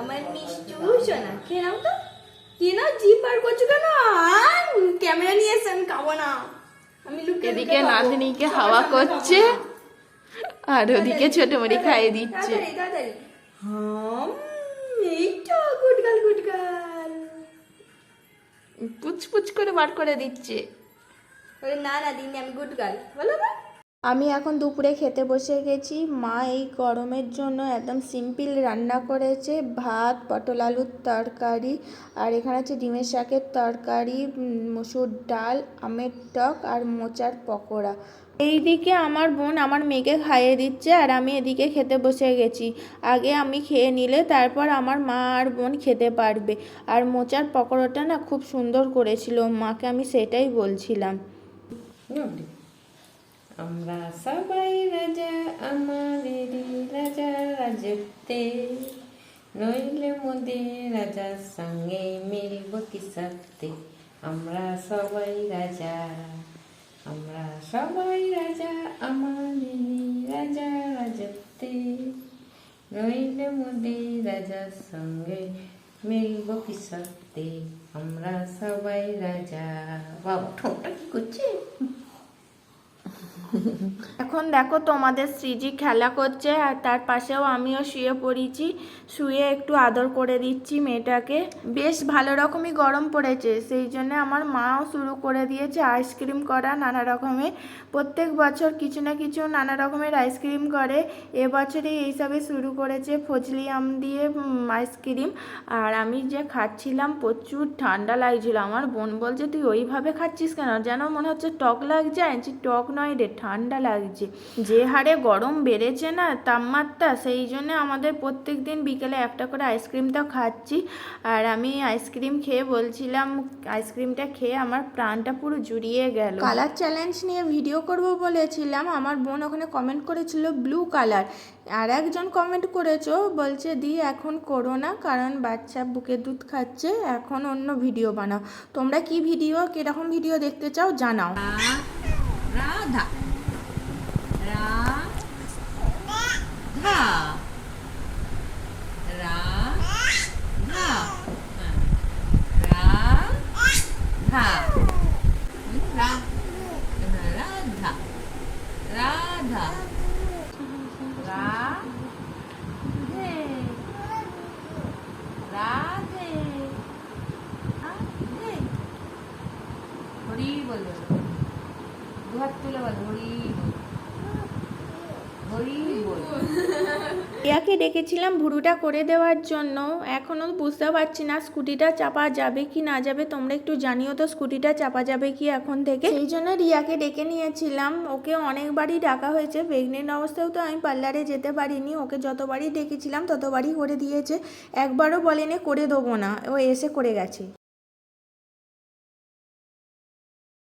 আমার মিষ্টু শোনা খেয়ে নাও তো। কি না জি পার করছ কেন? ক্যামেরা নিয়ে এসে আমি খাব না। আমি লুকিয়ে এদিকে নাতনিকে হাওয়া করছে। আর ওদিকে ছোট মুড়ি খাইয়ে দিচ্ছে। পুচ পুচ করে বার করে দিচ্ছে। না না দিন আমি গুটগাল। বলো না আমি এখন দুপুরে খেতে বসে গেছি। মা এই গরমের জন্য একদম সিম্পল রান্না করেছে। ভাত, পটল আলুর তরকারি, আর এখানে আছে ডিমের শাকের তরকারি মসুর ডাল, আমের টক, আর মোচার পকোড়া। এইদিকে আমার বোন আমার মেয়েকে খাইয়ে দিচ্ছে, আর আমি এদিকে খেতে বসে গেছি। আগে আমি খেয়ে নিলে তারপর আমার মা আর বোন খেতে পারবে। আর মোচার পকোড়াটা না খুব সুন্দর করেছিল। মাকে আমি সেটাই বলছিলাম। আমরা সবাই রাজা, আমাদেরই রাজা, রাজত্বে। নইলে মোদের রাজার সঙ্গে মিলব কি সত্যি আমরা সবাই রাজা, আমরা সবাই রাজা, আমাদেরই রাজা, রাজত্বে। নইলে মোদের রাজার সঙ্গে মিলব কি সত্যি আমরা সবাই রাজা। বাবা ঠোঁটটা কি করছে? এখন দেখো তোমাদের সৃজি খেলা করছে আর তার পাশেও আমিও শুয়ে পড়েছি। শুয়ে একটু আদর করে দিচ্ছি মেয়েটাকে। বেশ ভালো রকমই গরম পড়েছে, সেই জন্য আমার মাও শুরু করে দিয়েছে আইসক্রিম করা নানা রকমের প্রত্যেক বছর কিছু না কিছু নানা রকমের আইসক্রিম করে। এবছরে এইসবে শুরু করেছে ফজলি আম দিয়ে আইসক্রিম। আর আমি যে খাচ্ছিলাম প্রচুর ঠান্ডা লাগছিল। আমার বোন বলছে, তুই ওইভাবে খাচ্ছিস কেন? যেন মনে হচ্ছে টক লাগছে। আমি টক নয় রে, ঠান্ডা লাগছে। যে হারে গরম বেড়েছে না তাপমাত্রা সেই জন্য আমাদের প্রত্যেক দিন বিকেলে একটা করে আইসক্রিমটা খাচ্ছি। আর আমি আইসক্রিম খেয়ে বলছিলাম আইসক্রিমটা খেয়ে আমার প্রাণটা পুরো জুড়িয়ে গেল। কালার চ্যালেঞ্জ নিয়ে ভিডিও করব বলেছিলাম। আমার বোন ওখানে কমেন্ট করেছিল ব্লু কালার আর একজন কমেন্ট করেছ বলছে দি এখন করো না কারণ বাচ্চা বুকে দুধ খাচ্ছে এখন অন্য ভিডিও বানাও। তোমরা কি ভিডিও কীরকম ভিডিও দেখতে চাও জানাও। রাধা রাধা। রাধা রাধে রাধে রাধে হরি বলো দুহাত তুলে বল হরি বল। হরি বল। ইয়াকে ডেকেছিলাম ভুরুটা করে দেওয়ার জন্য। এখনও বুঝতে পারছি না স্কুটিটা চাপা যাবে কি না যাবে। তোমরা একটু জানিও তো স্কুটিটা চাপা যাবে কি এখন থেকে। সেই জন্য রিয়াকে ডেকে নিয়েছিলাম। ওকে অনেকবারই ডাকা হয়েছে। প্রেগনেন্ট অবস্থায় তো আমি পার্লারে যেতে পারিনি। ওকে যতবারই ডেকেছিলাম ততবারই করে দিয়েছে। একবারও বলেনি, করে দেবো না। ও এসে করে গেছে।